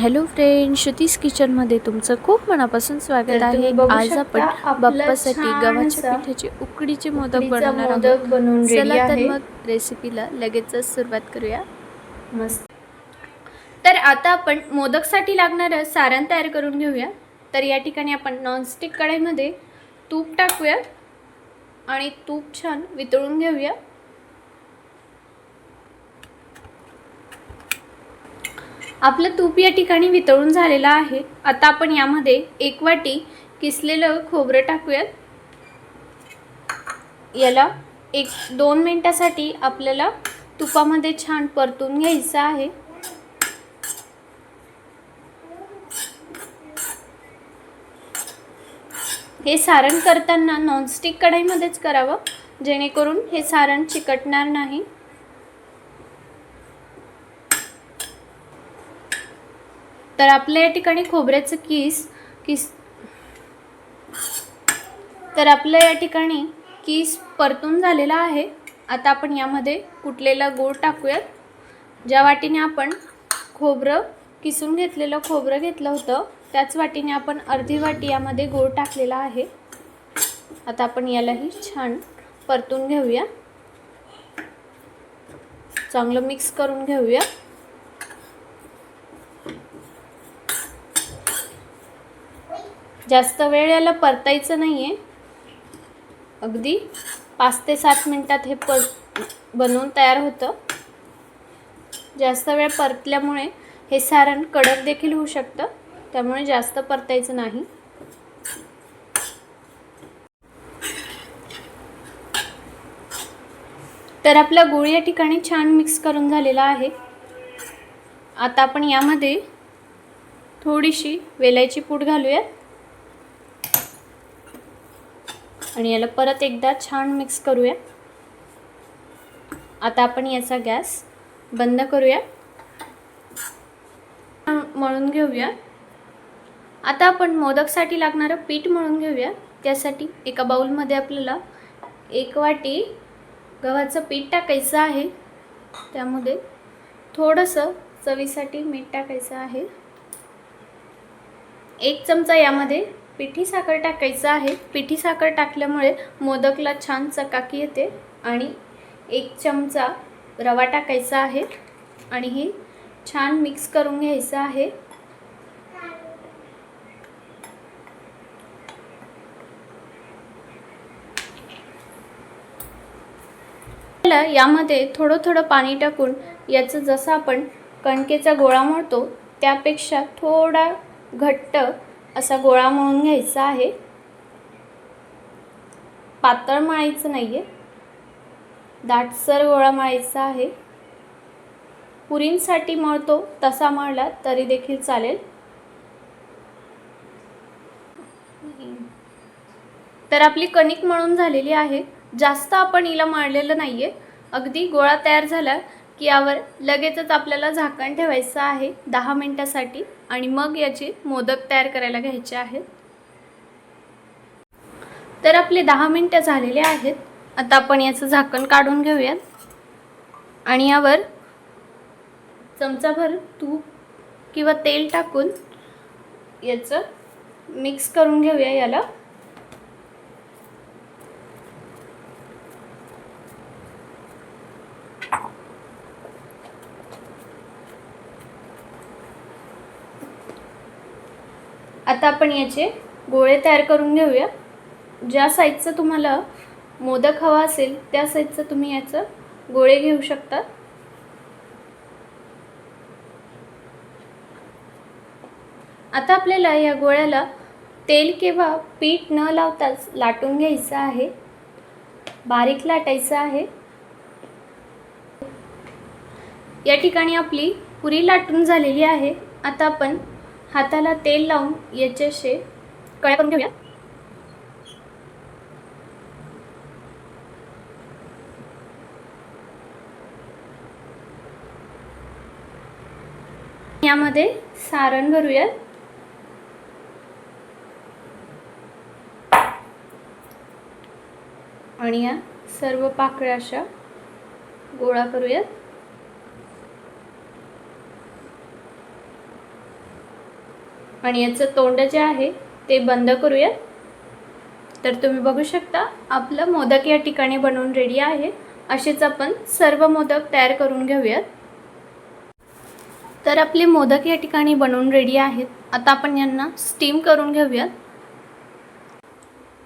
Hello friend Shruti's किचनमध्ये तुमचं खूप मनापासून स्वागत आहे. आज आपण बाप्पासाठी गव्हाच्या पिठाचे उकडीचे मोदक बनवणार आहोत. चला तर मग रेसिपीला लगेचच सुरुवात करूया. मस्त. तर आता आपण मोदकसाठी लागणारं सारण तयार करून घेऊया. तर या ठिकाणी आपण नॉनस्टिक कढईमध्ये तूप टाकूया आणि तूप छान वितळून घेऊया. आपलं तूप या ठिकाणी वितळून झालेलं आहे. आता आपण यामध्ये एक वाटी किसलेलं खोबरं टाकूयात. याला एक दोन मिनटासाठी आपल्याला तुपामध्ये छान परतून घ्यायचं आहे. हे सारण करताना नॉनस्टिक कढाईमध्येच करावं जेणेकरून हे सारण चिकटणार नाही. तर आपल्या या ठिकाणी खोबऱ्याचं किस किस तर आपल्या या ठिकाणी किस परतून झालेला आहे. आता आपण यामध्ये कुटलेला गूळ टाकूयात. ज्या वाटीने आपण खोबरं किसून घेतलेलं खोबरं घेतलं होतं त्याच वाटीने आपण अर्धी वाटी यामध्ये गूळ टाकलेला आहे. आता आपण यालाही छान परतून घेऊया. चांगलं मिक्स करून घेऊया. जास्त वेळ याला परतायचं नाही आहे अगदी पाच ते सात मिनटात हे पर बनवून तयार होतं. जास्त वेळ परतल्यामुळे हे सारण कडक देखील होऊ शकतं त्यामुळे जास्त परतायचं नाही. तर आपला गुळ या ठिकाणी छान मिक्स करून झालेला आहे. आता आपण यामध्ये थोडीशी वेलायची पूड घालूयात. आणि याला परत एकदा छान मिक्स करूया. आता आपण याचा गॅस बंद करूया. मळून घेऊया. आता आपण मोदकसाठी लागणारं पीठ मळून घेऊया. त्यासाठी एका बाऊलमध्ये आपल्याला एक वाटी गव्हाचं पीठ टाकायचं आहे. त्यामध्ये थोडंसं चवीसाठी मीठ टाकायचं आहे. एक चमचा यामध्ये पिठी साखर टाकायचं आहे. पिठी साखर टाकल्यामुळे मोदकला छान चकाकी येते आणि एक चमचा रवा टाकायचा आहे आणि हे छान मिक्स करून घ्यायचं आहे. यामध्ये थोडं थोडं पाणी टाकून याचं जसं आपण कणकेचा गोळा मोडतो त्यापेक्षा थोडा घट्ट असा गोळा मळून घ्यायचा आहे. पातळ मळायचं नाही आहे दाटसर गोळा मळायचा आहे. पुरींसाठी मळतो तसा मळला तरी देखील चालेल. तर आपली कणिक मळून झालेली आहे. जास्त आपण हिला मळलेलं नाही आहे अगदी गोळा तयार झाला की यावर लगेचच आपल्याला झाकण ठेवायचं आहे दहा मिनटासाठी आणि मग याचे मोदक तयार करायला घ्यायचे आहेत. तर आपले दहा मिनटं झालेले आहेत. आता आपण याचं झाकण काढून घेऊयात. आणि यावर चमचाभर तूप किंवा तेल टाकून याचं मिक्स करून घेऊया याला. आता आपण याचे गोळे तयार करून घेऊया. ज्या साईजचं तुम्हाला मोदक हवा असेल त्या साईजचं तुम्ही याचं गोळे घेऊ शकता. आता आपल्याला या गोळ्याला तेल किंवा पीठ न लावताच लाटून घ्यायचं आहे. बारीक लाटायचं आहे. या ठिकाणी आपली पुरी लाटून झालेली आहे. आता आपण हाताला तेल लावून याच्याशी कळ्या करून घेऊया. यामध्ये सारण भरूया आणि या सर्व पाकळ्या अशा गोळा करूयात. आणि याचं तोंड जे आहे ते बंद करूयात. तर तुम्ही बघू शकता आपलं मोदक या ठिकाणी बनवून रेडी आहे. असेच आपण सर्व मोदक तयार करून घेऊयात. तर आपले मोदक या ठिकाणी बनवून रेडी आहेत. आता आपण यांना स्टीम करून घेऊयात.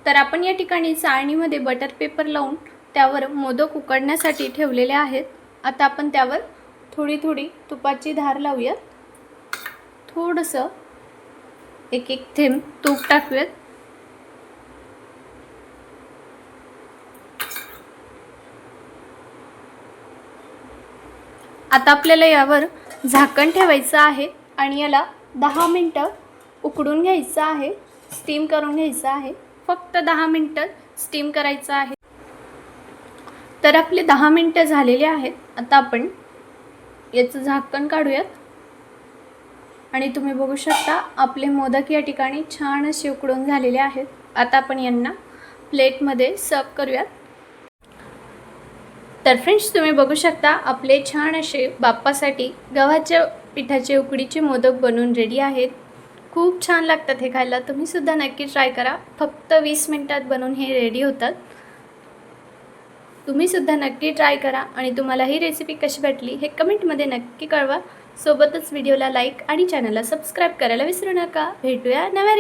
तर आपण या ठिकाणी चाळणीमध्ये बटर पेपर लावून त्यावर मोदक उकडण्यासाठी ठेवलेले आहेत. आता आपण त्यावर थोडी थोडी तुपाची धार लावूयात. थोडंसं एक एक थेंब तूप टाकूयात. आता आपल्याला यावर झाकण ठेवायचं आहे आणि याला दहा मिनटं उकडून घ्यायचं आहे स्टीम करून घ्यायचं आहे. फक्त दहा मिनटं स्टीम करायचं आहे. तर आपले दहा मिनटं झालेले आहेत. आता आपण याचं झाकण काढूयात. आणि तुम्ही बघू शकता आपले मोदक या ठिकाणी छान असे उकडून झालेले आहेत. आता आपण यांना प्लेटमध्ये सर्व करूयात. तर फ्रेंड्स तुम्ही बघू शकता आपले छान असे बाप्पासाठी गव्हाच्या पिठाचे उकडीचे मोदक बनवून रेडी आहेत. खूप छान लागतात हे खायला. तुम्हीसुद्धा नक्की ट्राय करा. फक्त वीस मिनटात बनवून हे रेडी होतात. तुम्हीसुद्धा नक्की ट्राय करा आणि तुम्हाला ही रेसिपी कशी भेटली हे कमेंटमध्ये नक्की कळवा. सोबतच व्हिडिओला लाईक आणि चॅनलला सबस्क्राईब करायला विसरू नका. भेटूया नव्या